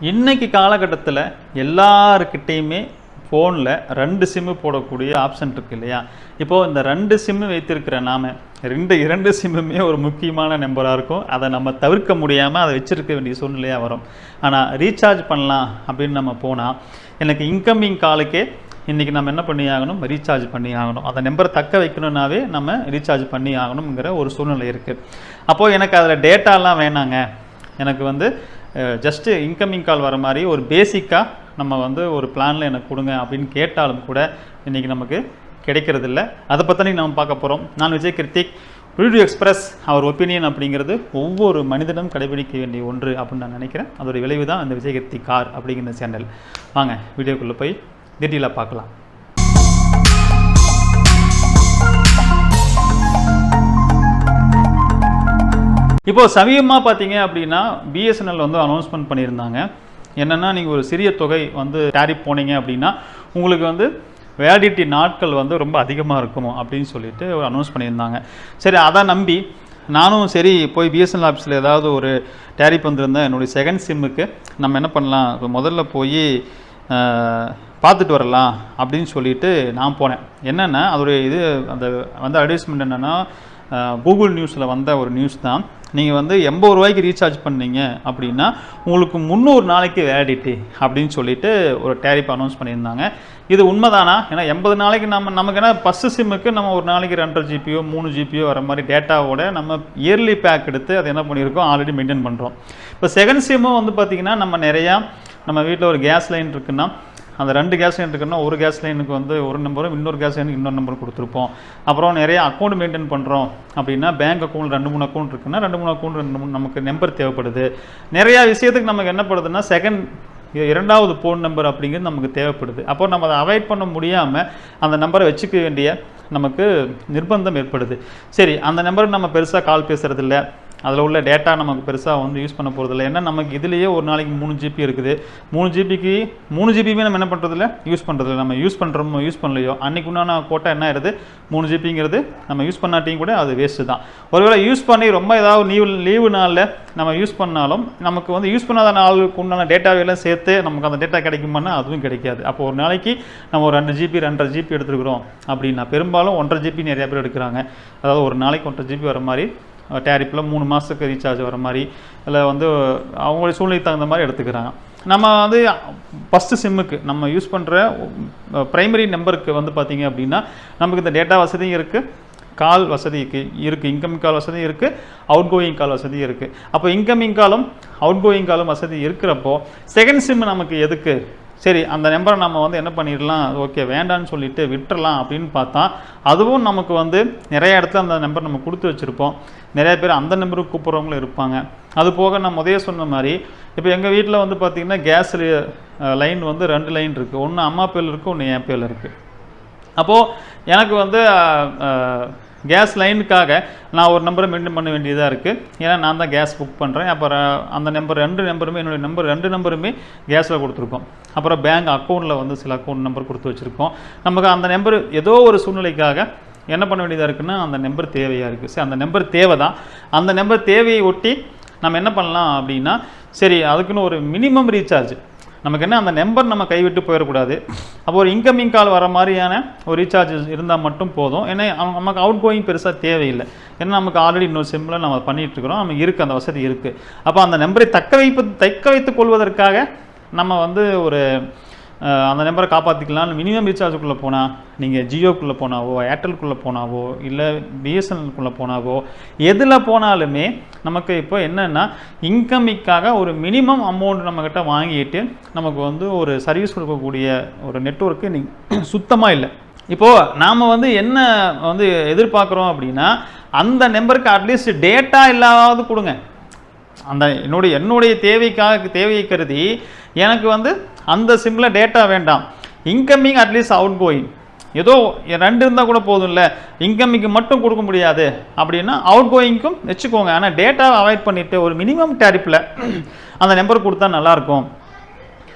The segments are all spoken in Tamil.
இன்றைக்கி காலகட்டத்தில் எல்லாருக்கிட்டேயுமே ஃபோனில் ரெண்டு சிம்மு போடக்கூடிய ஆப்ஷன் இருக்கு இல்லையா? இப்போது இந்த ரெண்டு சிம்மு வைத்திருக்கிற நாம ரெண்டு இரண்டு சிம்முமே ஒரு முக்கியமான நம்பராக இருக்கும். அதை நம்ம தவிர்க்க முடியாமல் அதை வச்சுருக்க வேண்டிய சூழ்நிலையாக வரும். ஆனால் ரீசார்ஜ் பண்ணலாம் அப்படின்னு நம்ம போனால் எனக்கு இன்கமிங் காலுக்கே இன்றைக்கி நம்ம என்ன பண்ணி ஆகணும்? ரீசார்ஜ் பண்ணி ஆகணும். அந்த நம்பரை தக்க வைக்கணுன்னாவே நம்ம ரீசார்ஜ் பண்ணி ஆகணுங்கிற ஒரு சூழ்நிலை இருக்குது அப்போது எனக்கு அதில் டேட்டாலாம் வேணாங்க. எனக்கு வந்து ஜஸ்ட்டு இன்கமிங் கால் வர மாதிரி ஒரு பேசிக்காக நம்ம வந்து ஒரு பிளானில் எனக்கு கொடுங்க அப்படின்னு கேட்டாலும் கூட இன்றைக்கி நமக்கு கிடைக்கிறதில்ல. அதை பற்றி நம்ம பார்க்க போகிறோம் நான் விஜய் கிருத்திக். வீடியோ எக்ஸ்பிரஸ் அவர் ஒப்பீனியன் அப்படிங்கிறது ஒவ்வொரு மனிதனும் கடைபிடிக்க வேண்டிய ஒன்று அப்படின்னு நான் நினைக்கிறேன். அதோட விளைவு தான் அந்த விஜய் கிருத்தி கார் அப்படிங்கிற சேனல் வாங்க வீடியோக்குள்ளே போய் டீட்டெயிலாக பார்க்கலாம். இப்போது சமீபமாக பார்த்தீங்க அப்படின்னா பிஎஸ்என்எல் வந்து அனௌன்ஸ்மெண்ட் பண்ணியிருந்தாங்க. என்னென்னா நீங்கள் ஒரு சிறிய தொகை வந்து டேரிப் போனீங்க அப்படின்னா உங்களுக்கு வந்து வேலிடிட்டி நாட்கள் வந்து ரொம்ப அதிகமாக இருக்கும் அப்படின்னு சொல்லிட்டு ஒரு அனௌன்ஸ் பண்ணியிருந்தாங்க. சரி அதை நம்பி நானும் சரி போய் பிஎஸ்என்எல் ஆஃபீஸில் ஏதாவது ஒரு டேரிப் வந்திருந்தேன் என்னுடைய செகண்ட் சிம்முக்கு நம்ம என்ன பண்ணலாம்? இப்போ முதல்ல போய் பார்த்துட்டு வரலாம் அப்படின்னு சொல்லிட்டு நான் போனேன். என்னென்னா அதோடைய இது அந்த வந்து அட்வர்டைஸ்மெண்ட் என்னென்னா கூகுள் நியூஸில் வந்த ஒரு நியூஸ் தான். நீங்கள் வந்து எண்பது ரூபாய்க்கு ரீசார்ஜ் பண்ணீங்க அப்படின்னா உங்களுக்கு முந்நூறு நாளைக்கு வேலிடிட்டி அப்படின்னு சொல்லிட்டு ஒரு டேரிப் அனௌன்ஸ் பண்ணியிருந்தாங்க. இது உண்மைதானா? ஏன்னா எண்பது நாளைக்கு நம்ம நமக்கு என்ன ஃபஸ்ட்டு சிம்முக்கு நம்ம ஒரு நாளைக்கு ரெண்டரை ஜிபியோ மூணு ஜிபியோ வர மாதிரி டேட்டாவோட நம்ம இயர்லி பேக் எடுத்து அதை என்ன பண்ணியிருக்கோம்? ஆல்ரெடி மெயின்டைன் பண்ணுறோம் இப்போ செகண்ட் சிம்மும் வந்து பார்த்திங்கன்னா நம்ம நிறையா நம்ம வீட்டில் ஒரு கேஸ் லைன் இருக்குன்னா அந்த ரெண்டு கேஸ் லைன் இருக்குன்னா ஒரு கேஸ் லைனுக்கு வந்து ஒரு நம்பரும் இன்னொரு கேஸ் லைனுக்கு இன்னொரு நம்பர் கொடுத்துருப்போம். அப்புறம் நிறைய அக்கௌண்ட் மெயின்டைன் பண்ணுறோம் அப்படின்னா பேங்க் அக்கௌண்ட் ரெண்டு மூணு அக்கௌண்ட் இருக்குன்னா ரெண்டு மூணு அக்கௌண்ட் ரெண்டு மூணு நமக்கு நம்பர் தேவைப்படுது. நிறையா விஷயத்துக்கு நமக்கு என்ன படுதுன்னா செகண்ட் இரண்டாவது ஃபோன் நம்பர் அப்படிங்கிறது நமக்கு தேவைப்படுது. அப்போ நம்ம அதை அவாய்ட் பண்ண முடியாமல் அந்த நம்பரை வச்சுக்க வேண்டிய நமக்கு நிர்பந்தம் ஏற்படுது. சரி அந்த நம்பருக்கு நம்ம பெருசாக கால் பேசுகிறதில்ல அதில் உள்ள டேட்டா நமக்கு பெருசாக வந்து யூஸ் பண்ண போகிறதில்ல ஏன்னா நமக்கு இதுலேயே ஒரு நாளைக்கு மூணு ஜிபி இருக்குது. மூணு ஜிபிக்கு மூணு ஜிபியுமே நம்ம என்ன பண்ணுறதில்ல யூஸ் பண்ணுறதில்ல நம்ம யூஸ் பண்ணுறோமோ யூஸ் பண்ணலையோ அன்றைக்கு உண்டான கோட்டா என்ன ஆயிடுது? மூணு ஜிபிங்கிறது நம்ம யூஸ் பண்ணாட்டியும் கூட அது வேஸ்ட்டு தான். ஒருவேளை யூஸ் பண்ணி ரொம்ப ஏதாவது லீவு லீவு நாளில் நம்ம யூஸ் பண்ணாலும் நமக்கு வந்து யூஸ் பண்ணாத நாளுக்கு உண்டான டேட்டாவெல்லாம் சேர்த்து நமக்கு அந்த டேட்டா கிடைக்குமானா அதுவும் கிடைக்காது. அப்போ ஒரு நாளைக்கு நம்ம ஒரு ரெண்டு ஜிபி ரெண்டரை ஜிபி எடுத்துருக்குறோம் அப்படின்னா பெரும்பாலும் ஒன்றரை ஜிபி நிறையா பேர் எடுக்கிறாங்க. அதாவது ஒரு நாளைக்கு ஒன்றரை ஜிபி வர மாதிரி டேரிப்பில் மூணு மாதத்துக்கு ரீசார்ஜ் வர மாதிரி இல்லை வந்து அவங்களுடைய சூழ்நிலைக்கு தகுந்த மாதிரி எடுத்துக்கிறாங்க. நம்ம வந்து ஃபஸ்ட்டு சிம்முக்கு நம்ம யூஸ் பண்ணுற ப்ரைமரி நம்பருக்கு வந்து பார்த்திங்க அப்படின்னா நமக்கு இந்த டேட்டா வசதியும் இருக்குது கால் வசதி இருக்குது இன்கமிங் கால் வசதி இருக்குது அவுட் கோயிங் கால் வசதி இருக்குது அப்போ இன்கமிங் காலும் அவுட் கோயிங் காலும் வசதி இருக்கிறப்போ செகண்ட் சிம் நமக்கு எதுக்கு? சரி அந்த நம்பரை நம்ம வந்து என்ன பண்ணிடலாம்? ஓகே வேண்டான்னு சொல்லிட்டு விட்டுறலாம் அப்படின்னு பார்த்தா அதுவும் நமக்கு வந்து நிறைய இடத்துல அந்த நம்பர் நம்ம கொடுத்து வச்சுருப்போம். நிறைய பேர் அந்த நம்பருக்கு கூப்பிட்றவங்களும் இருப்பாங்க. அது போக நான் முதல்ல சொன்ன மாதிரி இப்போ எங்கள் வீட்டில் வந்து பார்த்திங்கன்னா கேஸ் லைன் வந்து ரெண்டு லைன் இருக்குது ஒன்று அம்மா பேரில் இருக்குது ஒன்று என் பேரில் இருக்குது அப்போது எனக்கு வந்து கேஸ் லைனுக்காக நான் ஒரு நம்பரை மெயின்டைன் பண்ண வேண்டியதாக இருக்குது ஏன்னா நான் தான் கேஸ் புக் பண்ணுறேன் அப்புறம் அந்த நம்பர் ரெண்டு நம்பருமே என்னுடைய நம்பர் ரெண்டு நம்பருமே கேஸில் கொடுத்துருக்கோம். அப்புறம் பேங்க் அக்கௌண்ட்டில் வந்து சில அக்கௌண்ட் நம்பர் கொடுத்து வச்சுருக்கோம். நமக்கு அந்த நம்பர் ஏதோ ஒரு சூழ்நிலைக்காக என்ன பண்ண வேண்டியதாக இருக்குன்னா அந்த நம்பர் தேவையாக இருக்குது சரி அந்த நம்பர் தேவை தான் அந்த நம்பர் தேவையை ஒட்டி நம்ம என்ன பண்ணலாம் அப்படின்னா சரி அதுக்குன்னு ஒரு மினிமம் ரீசார்ஜ் நமக்கு என்ன? அந்த நம்பர் நம்ம கைவிட்டு போயிடக்கூடாது. அப்போ ஒரு இன்கமிங் கால் வர மாதிரியான ஒரு ரீசார்ஜ் இருந்தால் மட்டும் போதும். ஏன்னா நமக்கு அவுட் கோயிங் பெருசாக தேவையில்லை. ஏன்னா நமக்கு ஆல்ரெடி இன்னொரு சிம்மில் நம்ம பண்ணிகிட்ருக்குறோம் நமக்கு இருக்குது அந்த வசதி இருக்குது அப்போ அந்த நம்பரை தக்க வைப்பு தக்க வைத்துக் கொள்வதற்காக நம்ம வந்து ஒரு அந்த நம்பரை காப்பாற்றிக்கலாம்னு மினிமம் ரீசார்ஜுக்குள்ளே போனால் நீங்கள் ஜியோக்குள்ளே போனாவோ ஏர்டெல்குள்ளே போனாவோ இல்லை பிஎஸ்என்எல்குள்ளே போனாவோ எதில் போனாலுமே நமக்கு இப்போ என்னென்னா இன்கமிக்காக ஒரு மினிமம் அமௌண்ட் நம்மக்கிட்ட வாங்கிட்டு நமக்கு வந்து ஒரு சர்வீஸ் கொடுக்கக்கூடிய ஒரு நெட்ஒர்க்கு நீ சுத்தமாக இல்லை. இப்போது நாம் வந்து என்ன வந்து எதிர்பார்க்குறோம் அப்படின்னா அந்த நம்பருக்கு அட்லீஸ்ட் டேட்டா இல்லாத கொடுங்க. அந்த என்னுடைய என்னுடைய தேவைக்காக தேவையை கருதி எனக்கு வந்து அந்த சிம்மில் டேட்டா வேண்டாம். இன்கமிங் அட்லீஸ்ட் அவுட் கோயிங் ஏதோ ரெண்டு இருந்தால் கூட போதும் இல்லை இன்கமிங்க்கு மட்டும் கொடுக்க முடியாது. அப்படின்னா அவுட் கோயிங்க்கும் வச்சுக்கோங்க. ஆனால் டேட்டாவை அவாய்ட் பண்ணிவிட்டு ஒரு மினிமம் டேரிப்பில் அந்த நம்பர் கொடுத்தா நல்லாயிருக்கும்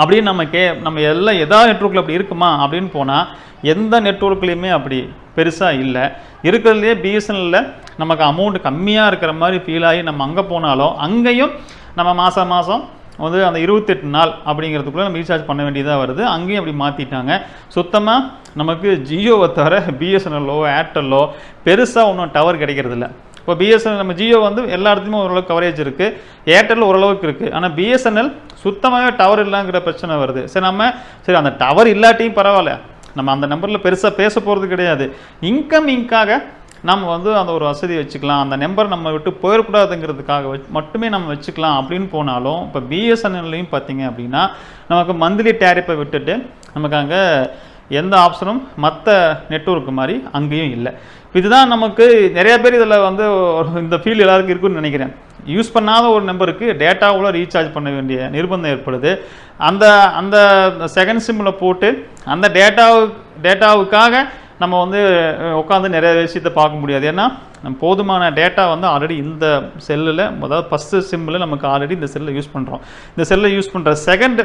அப்படின்னு நம்ம கே நம்ம எல்லாம் எதாவது நெட்ஒர்க்கில் அப்படி இருக்குமா அப்படின்னு போனால் எந்த நெட்ஒர்க்லேயுமே அப்படி பெருசாக இல்லை. இருக்கிறதுலே பிஎஸ்என்எல்லில் நமக்கு அமௌண்ட் கம்மியாக இருக்கிற மாதிரி ஃபீல் ஆகி நம்ம அங்கே போனாலும் அங்கேயும் நம்ம மாதம் மாதம் வந்து அந்த இருபத்தெட்டு நாள் அப்படிங்கிறதுக்குள்ளே நம்ம ரீசார்ஜ் பண்ண வேண்டியதாக வருது. அங்கேயும் அப்படி மாற்றிட்டாங்க சுத்தமாக நமக்கு ஜியோவை தவிர பிஎஸ்என்எல்லோ ஏர்டெல்லோ பெருசாக ஒன்றும் டவர் கிடைக்கிறதில்ல. இப்போ பிஎஸ்என்எல் நம்ம ஜியோ வந்து எல்லா இடத்துலையுமே ஓரளவுக்கு கவரேஜ் இருக்குது ஏர்டெல் ஓரளவுக்கு இருக்குது ஆனால் பிஎஸ்என்எல் சுத்தமாகவே டவர் இல்லைங்கிற பிரச்சனை வருது. சரி நம்ம சரி அந்த டவர் இல்லாட்டியும் பரவாயில்ல. நம்ம அந்த நம்பரில் பெருசாக பேச போகிறது கிடையாது. இன்கமிங்காக நம்ம வந்து அந்த ஒரு வசதி வச்சுக்கலாம். அந்த நம்பர் நம்ம விட்டு போயிடக்கூடாதுங்கிறதுக்காக மட்டுமே நம்ம வச்சுக்கலாம் அப்படின்னு போனாலும் இப்போ பிஎஸ்என்எல்லையும் பார்த்தீங்க அப்படின்னா நமக்கு மந்த்லி டேரிப்பை விட்டுட்டு நமக்கு அங்கே எந்த ஆப்ஷனும் மற்ற நெட்ஒர்க் மாதிரி அங்கேயும் இல்லை. இதுதான் நமக்கு நிறைய பேர் இதில் வந்து ஒரு- இந்த ஃபீல் எல்லாருக்கும் இருக்குன்னு நினைக்கிறேன். யூஸ் பண்ணாத ஒரு நம்பருக்கு டேட்டாவோட ரீசார்ஜ் பண்ண வேண்டிய நிர்பந்தம் ஏற்படுது. அந்த அந்த செகண்ட் சிம்மில் போட்டு அந்த டேட்டாவு டேட்டாவுக்காக நம்ம வந்து உட்காந்து நிறைய விஷயத்தை பார்க்க முடியாது. ஏன்னா நம்ம போதுமான டேட்டா வந்து ஆல்ரெடி இந்த செல்லில் அதாவது ஃபஸ்ட்டு சிம்மில் நமக்கு ஆல்ரெடி இந்த செல்லை யூஸ் பண்ணுறோம் இந்த செல்லை யூஸ் பண்ணுற செகண்ட்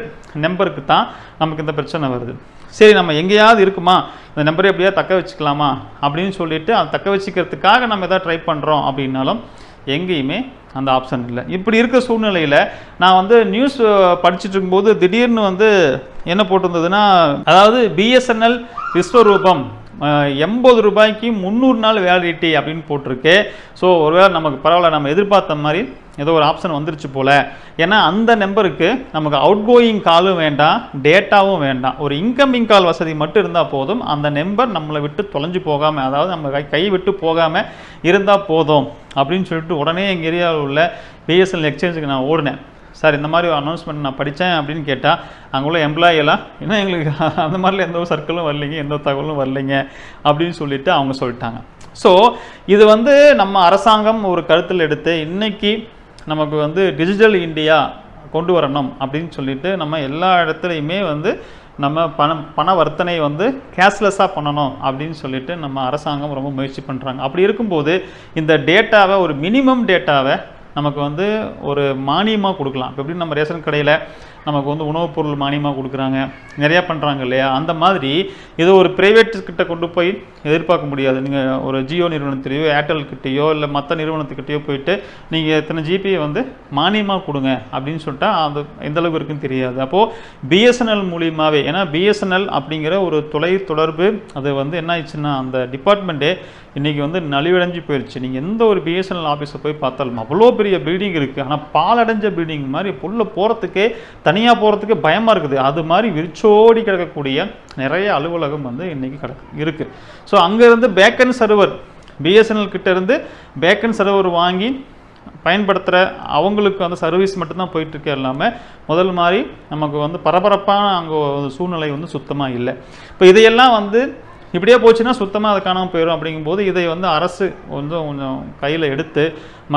நம்பருக்கு தான் நமக்கு இந்த பிரச்சனை வருது. சரி நம்ம எங்கேயாவது இருக்குமா? இந்த நம்பரை எப்படியா தக்க வச்சுக்கலாமா? அப்படின்னு சொல்லிட்டு அதை தக்க வச்சுக்கிறதுக்காக நம்ம எதாவது ட்ரை பண்ணுறோம் அப்படின்னாலும் எங்கேயுமே அந்த ஆப்ஷன் இல்லை. இப்படி இருக்க சூழ்நிலையில் நான் வந்து நியூஸ் படிச்சுட்டு இருக்கும்போது திடீர்னு வந்து என்ன போட்டிருந்ததுன்னா அதாவது பிஎஸ்என்எல் விஸ்வரூபம் எண்பது ரூபாய்க்கு முந்நூறு நாள் வேலிடிட்டி அப்படின்னு போட்டிருக்கு. ஸோ ஒருவேளை நமக்கு பரவாயில்ல நம்ம எதிர்பார்த்த மாதிரி ஏதோ ஒரு ஆப்ஷன் வந்துருச்சு போல். ஏன்னா அந்த நம்பருக்கு நமக்கு அவுட் கோயிங் காலும் வேண்டாம் டேட்டாவும் வேண்டாம். ஒரு இன்கமிங் கால் வசதி மட்டும் இருந்தால் போதும். அந்த நம்பர் நம்மளை விட்டு தொலைஞ்சு போகாமல் அதாவது நம்ம கை கை விட்டு போகாமல் இருந்தால் போதும் அப்படின்னு சொல்லிட்டு உடனே எங்கள் ஏரியாவில் உள்ள பிஎஸ்எல் எக்ஸ்சேஞ்சுக்கு நான் ஓடினேன். சார் இந்த மாதிரி ஒரு அனௌன்ஸ்மெண்ட் நான் படித்தேன் அப்படின்னு கேட்டால் அங்கே உள்ள எம்ப்ளாயெல்லாம் இன்னும் எங்களுக்கு அந்த மாதிரிலாம் எந்த ஒரு சர்க்கிளும் வரலைங்க எந்த தகவலும் வரலைங்க? அப்படின்னு சொல்லிட்டு அவங்க சொல்லிட்டாங்க. ஸோ இது வந்து நம்ம அரசாங்கம் ஒரு கருத்தில் எடுத்து இன்றைக்கி நமக்கு வந்து டிஜிட்டல் இந்தியா கொண்டு வரணும் அப்படின்னு சொல்லிட்டு நம்ம எல்லா இடத்துலையுமே வந்து நம்ம பணம் பண வர்த்தனை வந்து கேஷ்லெஸ்ஸாக பண்ணணும் அப்படின்னு சொல்லிட்டு நம்ம அரசாங்கம் ரொம்ப முயற்சி பண்ணுறாங்க அப்படி இருக்கும்போது இந்த டேட்டாவை ஒரு மினிமம் டேட்டாவை நமக்கு வந்து ஒரு மானியமாக கொடுக்கலாம். இப்போ எப்படி நம்ம ரேஷன் கடையில் நமக்கு வந்து உணவுப் பொருள் மானியமாக கொடுக்குறாங்க. நிறையா பண்ணுறாங்க இல்லையா? அந்த மாதிரி இது ஒரு ப்ரைவேட் கிட்ட கொண்டு போய் எதிர்பார்க்க முடியாது. நீங்கள் ஒரு ஜியோ நிறுவனத்திலேயோ ஏர்டெல் கிட்டேயோ இல்லை மற்ற நிறுவனத்துக்கிட்டேயோ போயிட்டு நீங்கள் இத்தனை ஜிபியை வந்து மானியமாக கொடுங்க அப்படின்னு சொல்லிட்டா அது எந்த அளவுக்கு இருக்குன்னு தெரியாது. அப்போது பிஎஸ்என்எல் மூலியமாகவே ஏன்னா பிஎஸ்என்எல் அப்படிங்கிற ஒரு தொலை தொடர்பு அது வந்து என்ன ஆயிடுச்சுன்னா அந்த டிபார்ட்மெண்ட்டே இன்றைக்கி வந்து நலிவடைஞ்சு போயிடுச்சு நீங்கள் எந்த ஒரு பிஎஸ்என்எல் ஆஃபீஸை போய் பார்த்தாலும் அவ்வளோ பெரிய பில்டிங் இருக்குது ஆனால் பாலடைஞ்ச பில்டிங் மாதிரி புள்ள போகிறதுக்கே தனியாக போகிறதுக்கு பயமாக இருக்குது. அது மாதிரி விரிச்சோடி கிடக்கக்கூடிய நிறைய அலுவலகம் வந்து இன்றைக்கி கிடக்கு இருக்குது ஸோ அங்கேருந்து பேக்கன் சர்வர் பிஎஸ்என்எல் கிட்டேருந்து பேக்கன் சர்வர் வாங்கி பயன்படுத்துகிற அவங்களுக்கு அந்த சர்வீஸ் மட்டும்தான் போயிட்டுருக்கு இல்லாமல் முதல் மாதிரி நமக்கு வந்து பரபரப்பான அங்கே ஒரு சூழ்நிலை வந்து சுத்தமாக இல்லை. இப்போ இதையெல்லாம் வந்து இப்படியே போச்சுன்னா சுத்தமாக அது காணாமல் போயிடும் அப்படிங்கும்போது இதை வந்து அரசு கொஞ்சம் கொஞ்சம் கையில் எடுத்து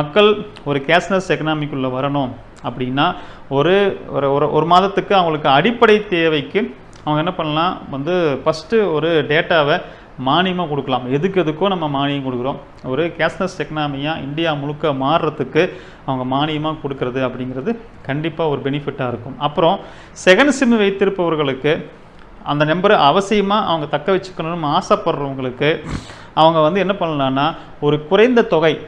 மக்கள் ஒரு கேஷ்லெஸ் எக்கனாமிக்குள்ளே வரணும். அப்படின்னா ஒரு ஒரு ஒரு- ஒரு மாதத்துக்கு அவங்களுக்கு அடிப்படை தேவைக்கு அவங்க என்ன பண்ணலாம்? வந்து ஃபஸ்ட்டு ஒரு டேட்டாவை மானியமாக கொடுக்கலாம். எதுக்கு எதுக்கோ நம்ம மானியம் கொடுக்குறோம். ஒரு கேஷ்லெஸ் எக்கனாமியாக இந்தியா முழுக்க மாறுறதுக்கு அவங்க மானியமாக கொடுக்கறது அப்படிங்கிறது கண்டிப்பாக ஒரு பெனிஃபிட்டாக இருக்கும். அப்புறம் செகண்ட் சிம் வைத்திருப்பவர்களுக்கு அந்த நம்பரை அவசியமாக அவங்க தக்க வச்சுக்கணும்னு ஆசைப்படுறவங்களுக்கு அவங்க வந்து என்ன பண்ணலான்னா ஒரு குறைந்த தொகை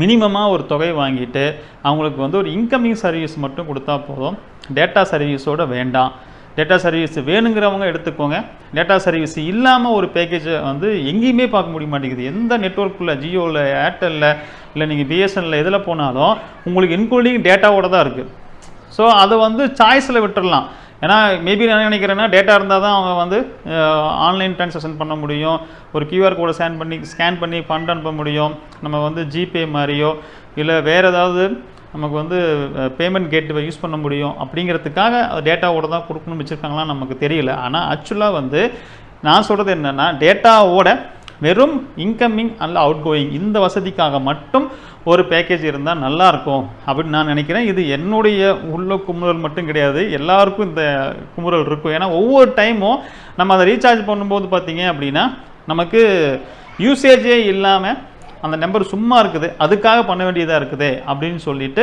மினிமமாக ஒரு தொகை வாங்கிட்டு அவங்களுக்கு வந்து ஒரு இன்கமிங் சர்வீஸ் மட்டும் கொடுத்தா போதும். டேட்டா சர்வீஸோட வேண்டாம். டேட்டா சர்வீஸ் வேணுங்கிறவங்க எடுத்துக்கோங்க. டேட்டா சர்வீஸ் இல்லாமல் ஒரு பேக்கேஜை வந்து எங்கேயுமே பார்க்க முடிய மாட்டேங்குது. எந்த நெட்ஒர்க்கில் ஜியோவில் ஏர்டெல்லில் இல்லை நீங்கள் பிஎஸ்என்எல்ல எதில் போனாலும் உங்களுக்கு இன்க்ளூடிங் டேட்டாவோட தான் இருக்குது ஸோ அதை வந்து சாய்ஸில் விட்டுடலாம் ஏன்னா மேபி நான் நினைக்கிறேன்னா டேட்டா இருந்தால் தான் அவங்க வந்து ஆன்லைன் ட்ரான்சாக்ஷன் பண்ண முடியும். ஒரு கியூஆர் கோடை ஸ்கேன் பண்ணி ஸ்கேன் பண்ணி ஃபண்ட் அனுப்ப முடியும். நம்ம வந்து ஜிபே மாதிரியோ இல்லை வேறு ஏதாவது நமக்கு வந்து பேமெண்ட் கேட்வே யூஸ் பண்ண முடியும் அப்படிங்கிறதுக்காக டேட்டாவோட தான் கொடுக்கணும்னு வச்சுருக்காங்களான்னு நமக்கு தெரியல. ஆனால் ஆக்சுவலாக வந்து நான் சொல்கிறது என்னென்னா டேட்டாவோட வெறும் இன்கம்மிங் அல்ல அவுட் கோயிங் இந்த வசதிக்காக மட்டும் ஒரு பேக்கேஜ் இருந்தால் நல்லாயிருக்கும் அப்படின்னு நான் நினைக்கிறேன். இது என்னுடைய உள்ள குமுறல் மட்டும் கிடையாது. எல்லாருக்கும் இந்த குமுறல் இருக்கும். ஏன்னா ஒவ்வொரு டைமும் நம்ம அதை ரீசார்ஜ் பண்ணும்போது பார்த்தீங்க அப்படின்னா நமக்கு யூசேஜே இல்லாமல் அந்த நம்பர் சும்மா இருக்குது அதுக்காக பண்ண வேண்டியதாக இருக்குது அப்படின்னு சொல்லிட்டு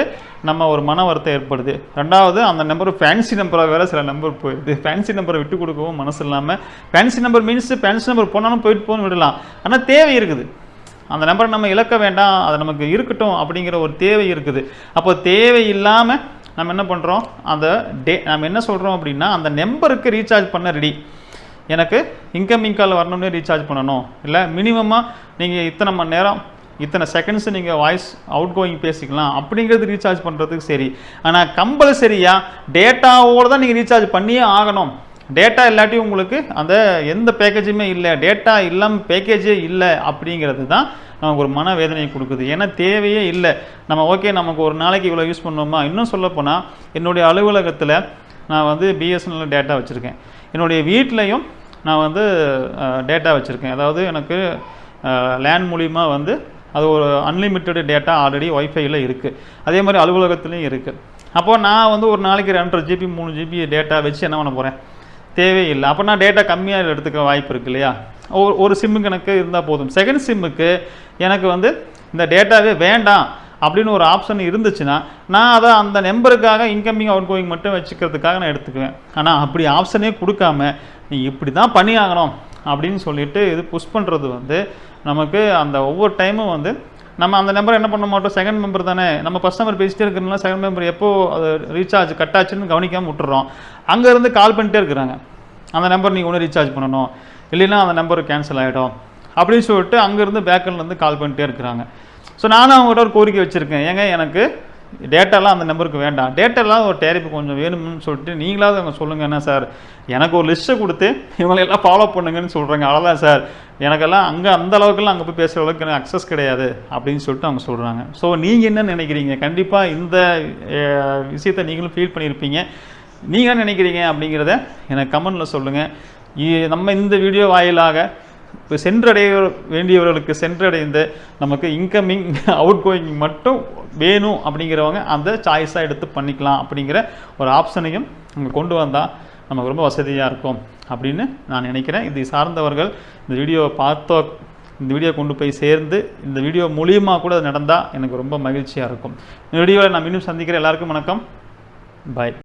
நம்ம ஒரு மன வருத்தம் ஏற்படுது. ரெண்டாவது அந்த நம்பர் ஃபேன்சி நம்பராக வேறு சில நம்பர் போயிடுது. ஃபேன்சி நம்பரை விட்டு கொடுக்கவும் மனசு இல்லாமல் fancy number means fancy number போனாலும் போயிட்டு போகணும் விடலாம். ஆனால் தேவை இருக்குது. அந்த நம்பரை நம்ம இழக்க வேண்டாம் அது நமக்கு இருக்கட்டும் அப்படிங்கிற ஒரு தேவை இருக்குது. அப்போ தேவை இல்லாமல் நம்ம என்ன பண்ணுறோம் அந்த டே நம்ம என்ன சொல்கிறோம் அப்படின்னா அந்த நம்பருக்கு ரீசார்ஜ் பண்ண ரெடி எனக்கு இன்கமிங் கால் வரணும்னே ரீசார்ஜ் பண்ணணும். இல்லை மினிமமாக நீங்கள் இத்தனை மணி நேரம் இத்தனை செகண்ட்ஸ் நீங்கள் வாய்ஸ் அவுட் கோயிங் பேசிக்கலாம். அப்படிங்கிறது ரீசார்ஜ் பண்ணுறதுக்கு சரி. ஆனால் கம்பல்சரியாக டேட்டாவோடு தான் நீங்கள் ரீசார்ஜ் பண்ணியே ஆகணும். டேட்டா இல்லாட்டி உங்களுக்கு அந்த எந்த பேக்கேஜுமே இல்லை. டேட்டா இல்லாமல் பேக்கேஜே இல்லை அப்படிங்கிறது தான் நமக்கு ஒரு மனவேதனையை கொடுக்குது. ஏன்னா தேவையே இல்லை. நம்ம ஓகே நமக்கு ஒரு நாளைக்கு இவ்வளோ யூஸ் பண்ணுவோமா? இன்னும் சொல்லப்போனால் என்னுடைய அலுவலகத்தில் நான் வந்து பிஎஸ்என்எல் டேட்டா வச்சுருக்கேன். என்னுடைய வீட்லேயும் நான் வந்து டேட்டா வச்சுருக்கேன். அதாவது எனக்கு லேண்ட் மூலிமா வந்து அது ஒரு அன்லிமிட்டெட் டேட்டா ஆல்ரெடி ஒய்ஃபைல இருக்குது அதே மாதிரி அலுவலகத்துலேயும் இருக்குது அப்போது நான் வந்து ஒரு நாளைக்கு ரெண்டரை ஜிபி மூணு ஜிபி டேட்டா வச்சு என்ன பண்ண போகிறேன் தேவையில்லை. அப்போ நான் டேட்டா கம்மியாக எடுத்துக்க வாய்ப்பு இருக்கு இல்லையா? ஒரு ஒரு சிம்முக்கு எனக்கு இருந்தால் போதும். செகண்ட் சிம்முக்கு எனக்கு வந்து இந்த டேட்டாவே வேண்டாம் அப்படின்னு ஒரு ஆப்ஷன் இருந்துச்சுன்னா நான் அதை அந்த நம்பருக்காக இன்கமிங் அவுட் கோயிங் மட்டும் வச்சுக்கிறதுக்காக நான் எடுத்துக்குவேன். ஆனால் அப்படி ஆப்ஷனே கொடுக்காம நீ இப்படி தான் பண்ணி ஆகணும் அப்படின்னு சொல்லிட்டு இது புஷ் பண்ணுறது வந்து நமக்கு அந்த ஒவ்வொரு டைமும் வந்து நம்ம அந்த நம்பர் என்ன பண்ண மாட்டோம்? செகண்ட் மெம்பர் தானே. நம்ம ஃபஸ்ட் நம்பர் பேசிட்டே இருக்கிறனால செகண்ட் மெம்பர் எப்போ அது ரீசார்ஜ் கட் ஆச்சுன்னு கவனிக்காமல் விட்டுறோம். அங்கேருந்து கால் பண்ணிட்டே இருக்கிறாங்க. அந்த நம்பர் நீங்கள் ஒன்று ரீசார்ஜ் பண்ணணும். இல்லைன்னா அந்த நம்பர் கேன்சல் ஆகிடும் அப்படின்னு சொல்லிட்டு அங்கேருந்து பேக்கர்லேருந்து கால் பண்ணிட்டே இருக்கிறாங்க. ஸோ நானும் அவங்ககிட்ட ஒரு கோரிக்கை வச்சுருக்கேன். ஏங்க எனக்கு டேட்டாலாம் அந்த நம்பருக்கு வேண்டாம். டேட்டாலாம் ஒரு டேரிப்பு கொஞ்சம் வேணும்னு சொல்லிட்டு நீங்களாவது அவங்க சொல்லுங்கள் என்ன சார்? எனக்கு ஒரு லிஸ்ட்டை கொடுத்து இவங்களெல்லாம் ஃபாலோ பண்ணுங்கன்னு சொல்கிறாங்க அவ்வளோதான் சார். எனக்கெல்லாம் அங்கே அந்த அளவுக்குலாம் அங்கே போய் பேசுகிற அளவுக்கு எனக்கு அக்சஸ் கிடையாது அப்படின்னு சொல்லிட்டு அவங்க சொல்கிறாங்க ஸோ நீங்கள் என்ன நினைக்கிறீங்க? கண்டிப்பாக இந்த விஷயத்தை நீங்களும் ஃபீல் பண்ணியிருப்பீங்க. நீங்கள் நினைக்கிறீங்க அப்படிங்கிறத எனக்கு கமெண்டில் சொல்லுங்கள் நம்ம இந்த வீடியோ வாயிலாக இப்போ சென்றடைய வேண்டியவர்களுக்கு சென்றடைந்த நமக்கு இன்கமிங் அவுட் கோயிங் மட்டும் வேணும் அப்படிங்கிறவங்க அந்த சாய்ஸாக எடுத்து பண்ணிக்கலாம் அப்படிங்கிற ஒரு ஆப்ஷனையும் அங்கே கொண்டு வந்தால் நமக்கு ரொம்ப வசதியாக இருக்கும் அப்படின்னு நான் நினைக்கிறேன். இது சார்ந்தவர்கள் இந்த வீடியோவை பார்த்தோ இந்த வீடியோ கொண்டு போய் சேர்ந்து இந்த வீடியோ மூலியமாக கூட நடந்தால் எனக்கு ரொம்ப மகிழ்ச்சியாக இருக்கும். இந்த வீடியோவில் நான் மீண்டும் சந்திக்கிறேன். எல்லாருக்கும் வணக்கம். பாய்